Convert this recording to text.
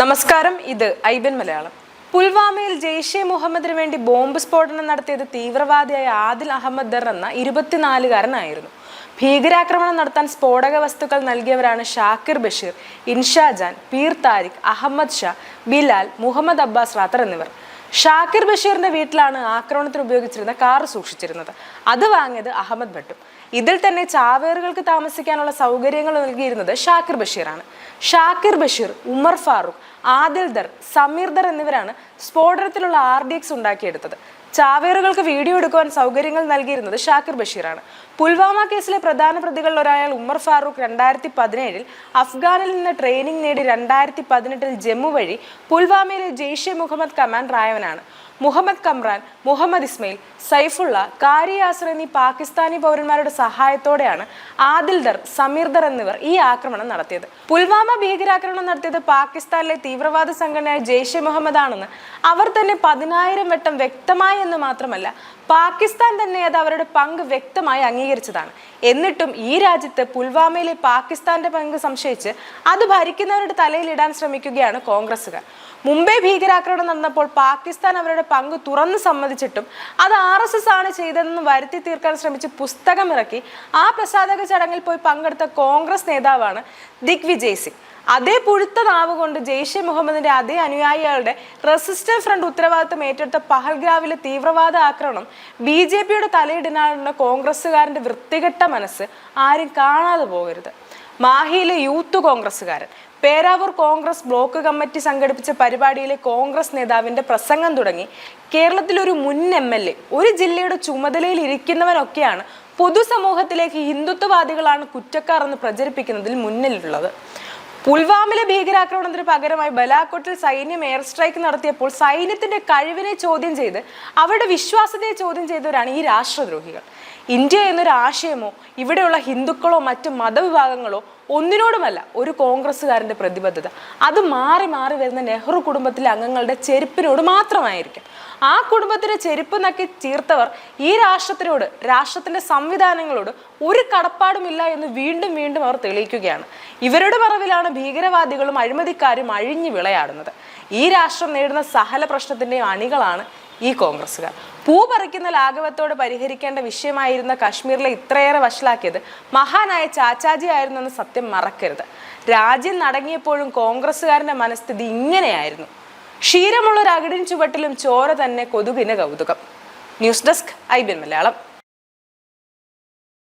നമസ്കാരം ഇത് ഐബൻ മലയാളം. പുൽവാമയിൽ ജെയ്ഷെ മുഹമ്മദിന് വേണ്ടി ബോംബ് സ്ഫോടനം നടത്തിയത് തീവ്രവാദിയായ ആദിൽ അഹമ്മദ് ദർ എന്ന ഇരുപത്തിനാലുകാരനായിരുന്നു. ഭീകരാക്രമണം നടത്താൻ സ്ഫോടക വസ്തുക്കൾ നൽകിയവരാണ് ഷാക്കിർ ബഷീർ ഇൻഷാജാൻ പീർ താരിഖ് അഹമ്മദ് ഷാ ബിലാൽ മുഹമ്മദ് അബ്ബാസ് റാത്തർ എന്നിവർ. ഷാക്കിർ ബഷീറിന്റെ വീട്ടിലാണ് ആക്രമണത്തിന് ഉപയോഗിച്ചിരുന്ന കാർ സൂക്ഷിച്ചിരുന്നത്. അത് വാങ്ങിയത് അഹമ്മദ് ഭട്ടും. ഇതിൽ തന്നെ ചാവേറുകൾക്ക് താമസിക്കാനുള്ള സൗകര്യങ്ങൾ നൽകിയിരുന്നത് ഷാക്കിർ ബഷീറാണ്. ഷാക്കിർ ബഷീർ ഉമർ ഫാറൂഖ് ആദിൽ ദർ സമീർ ദർ എന്നിവരാണ് സ്ഫോടനത്തിലുള്ള ആർ ഡി എക്സ് ഉണ്ടാക്കിയെടുത്തത്. ചാവേറുകൾക്ക് വീഡിയോ എടുക്കുവാൻ സൗകര്യങ്ങൾ നൽകിയിരുന്നത് ഷാക്കിർ ബഷീറാണ്. പുൽവാമ കേസിലെ പ്രധാന പ്രതികളിൽ ഒരാൾ ഉമർ ഫാറൂഖ് രണ്ടായിരത്തി പതിനേഴിൽ അഫ്ഗാനിൽ നിന്ന് ട്രെയിനിങ് നേടി രണ്ടായിരത്തി പതിനെട്ടിൽ ജമ്മു വഴി പുൽവാമയിലെ ജെയ്ഷെ മുഹമ്മദ് കമാൻഡർ ആയവനാണ് മുഹമ്മദ് കമ്രാൻ മുഹമ്മദ് ഇസ്മയിൽ സൈഫുള്ള കാരി യാസർ എന്നീ പാകിസ്ഥാനി പൗരന്മാരുടെ സഹായത്തോടെയാണ് ആദിൽ ദർ സമീർ ദർ എന്നിവർ ഈ ആക്രമണം നടത്തിയത്. പുൽവാമ ഭീകരാക്രമണം നടത്തിയത് പാകിസ്ഥാനിലെ തീവ്രവാദ സംഘടനയായ ജെയ്ഷെ മുഹമ്മദ് ആണെന്ന് അവർ തന്നെ പതിനായിരം വട്ടം വ്യക്തമായി എന്ന് മാത്രമല്ല പാകിസ്ഥാൻ തന്നെ അത് അവരുടെ പങ്ക് വ്യക്തമായി അംഗീകരിച്ചതാണ്. എന്നിട്ടും ഈ രാജ്യത്ത് പുൽവാമയിലെ പാകിസ്ഥാന്റെ പങ്ക് സംശയിച്ച് അത് ഭരിക്കുന്നവരുടെ തലയിലിടാൻ ശ്രമിക്കുകയാണ് കോൺഗ്രസുകാർ മുംബൈ ഭീകരാക്രമണം നടന്നപ്പോൾ പാകിസ്ഥാൻ അവരുടെ പങ്ക് തുറന്ന് സമ്മതിച്ചിട്ടും അത് ആർ എസ് എസ് ആണ് ചെയ്തതെന്ന് വരുത്തി തീർക്കാൻ ശ്രമിച്ച് പുസ്തകമിറക്കി ആ പ്രസാദക ചടങ്ങിൽ പോയി പങ്കെടുത്ത കോൺഗ്രസ് നേതാവാണ് ദിഗ്വിജയ് സിംഗ്. അതേ പുഴുത്ത നാവ് കൊണ്ട് ജെയ്ഷെ മുഹമ്മദിന്റെ അതേ അനുയായികളുടെ റെസിസ്റ്റന്റ് ഫ്രണ്ട് ഉത്തരവാദിത്തം ഏറ്റെടുത്ത പഹൽഗ്രാവിലെ തീവ്രവാദ ആക്രമണം ബി ജെ പിയുടെ തലയിടാനുള്ള കോൺഗ്രസ്സുകാരന്റെ വൃത്തികെട്ട മനസ്സ് ആരും കാണാതെ പോകരുത്. മാഹിയിലെ യൂത്ത് കോൺഗ്രസ്സുകാരൻ പേരാവൂർ കോൺഗ്രസ് ബ്ലോക്ക് കമ്മിറ്റി സംഘടിപ്പിച്ച പരിപാടിയിലെ കോൺഗ്രസ് നേതാവിന്റെ പ്രസംഗം തുടങ്ങി. കേരളത്തിലൊരു മുൻ എം എൽ എ ഒരു ജില്ലയുടെ ചുമതലയിൽ ഇരിക്കുന്നവരൊക്കെയാണ് പൊതുസമൂഹത്തിലേക്ക് ഹിന്ദുത്വവാദികളാണ് കുറ്റക്കാർ എന്ന് പ്രചരിപ്പിക്കുന്നതിൽ മുന്നിലുള്ളത്. പുൽവാമിലെ ഭീകരാക്രമണത്തിന് പകരമായി ബലാക്കോട്ടിൽ സൈന്യം എയർ സ്ട്രൈക്ക് നടത്തിയപ്പോൾ സൈന്യത്തിന്റെ കഴിവിനെ ചോദ്യം ചെയ്ത് അവരുടെ വിശ്വാസത്തെ ചോദ്യം ചെയ്തവരാണ് ഈ രാഷ്ട്രദ്രോഹികൾ. ഇന്ത്യ എന്നൊരു ആശയമോ ഇവിടെയുള്ള ഹിന്ദുക്കളോ മറ്റ് മതവിഭാഗങ്ങളോ ഒന്നിനോടുമല്ല ഒരു കോൺഗ്രസ്സുകാരന്റെ പ്രതിബദ്ധത. അത് മാറി മാറി വരുന്ന നെഹ്റു കുടുംബത്തിലെ അംഗങ്ങളുടെ ചെരുപ്പിനോട് മാത്രമായിരിക്കും. ആ കുടുംബത്തിന്റെ ചെരുപ്പ് നക്കി ചീർത്തവർ ഈ രാഷ്ട്രത്തിനോട് രാഷ്ട്രത്തിന്റെ സംവിധാനങ്ങളോട് ഒരു കടപ്പാടുമില്ല എന്ന് വീണ്ടും വീണ്ടും അവർ തെളിയിക്കുകയാണ്. ഇവരുടെ മറവിലാണ് ഭീകരവാദികളും അഴിമതിക്കാരും അഴിഞ്ഞു വിളയാടുന്നത്. ഈ രാഷ്ട്രം നേടുന്ന സഹല പ്രശ്നത്തിന്റെയും അണികളാണ് ഈ കോൺഗ്രസ്സുകാർ. പൂ പറിക്കുന്ന ലാഘവത്തോട് പരിഹരിക്കേണ്ട വിഷയമായിരുന്ന കാശ്മീരിലെ ഇത്രയേറെ വഷളാക്കിയത് മഹാനായ ചാച്ചാജി ആയിരുന്നു എന്ന സത്യം മറക്കരുത്. രാജ്യം നടങ്ങിയപ്പോഴും കോൺഗ്രസ്സുകാരന്റെ മനസ്ഥിതി ഇങ്ങനെയായിരുന്നു. ക്ഷീരമുള്ള അകിടിൻ ചുവട്ടിലും ചോര തന്നെ കൊതുകിന് കൗതുകം. News desk I B Malayalam.